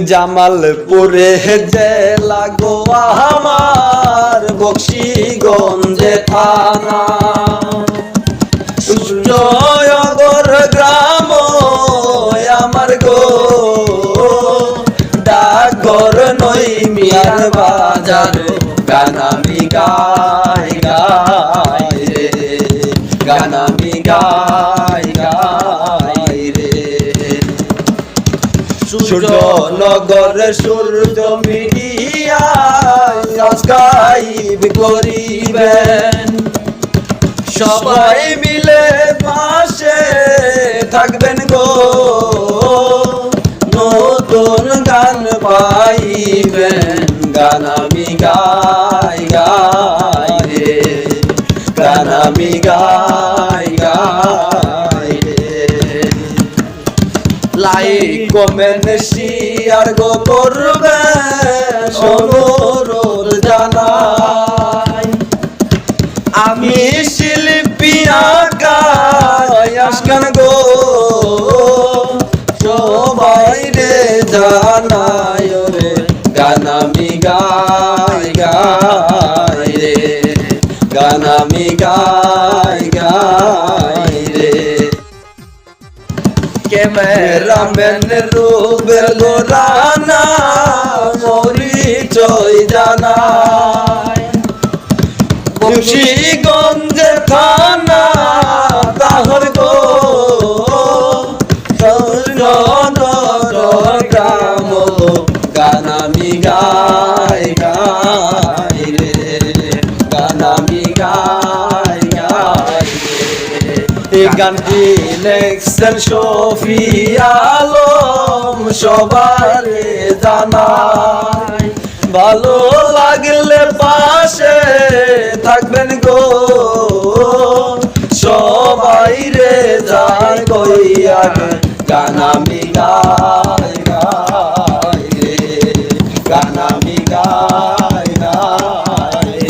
জামালপুরে জেলা গোয়া আমার বক্সিগঞ্জে থানা। জয়গর গ্রাম আমার গো। ডাকঘর নই মিয়ার বাজার গানামি গাই গাই রে। গানামি গাই সূর্যনগর সূর্য মিডিয়া সাবস্ক্রাইব করিবেন। সবাই মিলে পাশে থাকবেন গো। নতুন গান পাইবেন, গান আমি গাই গাই রে। গান আমি গাই। লাইক কমেন্ট শেয়ার গো করবে অনুরোধ জানাই। আমি শিল্পী আকাশ গান গো। সবাই রে জানাই রে গান আমি গাই গাই রে। গান আমি গাই গাই ক্যামেরাম্যান রুবেল গোরানা পরিচয় জানায় বংশীগঞ্জে থানা তাহর এই গানটি লেখছেন শফি আলম সবারে জানাই। ভালো লাগলে পাশে থাকবেন গো।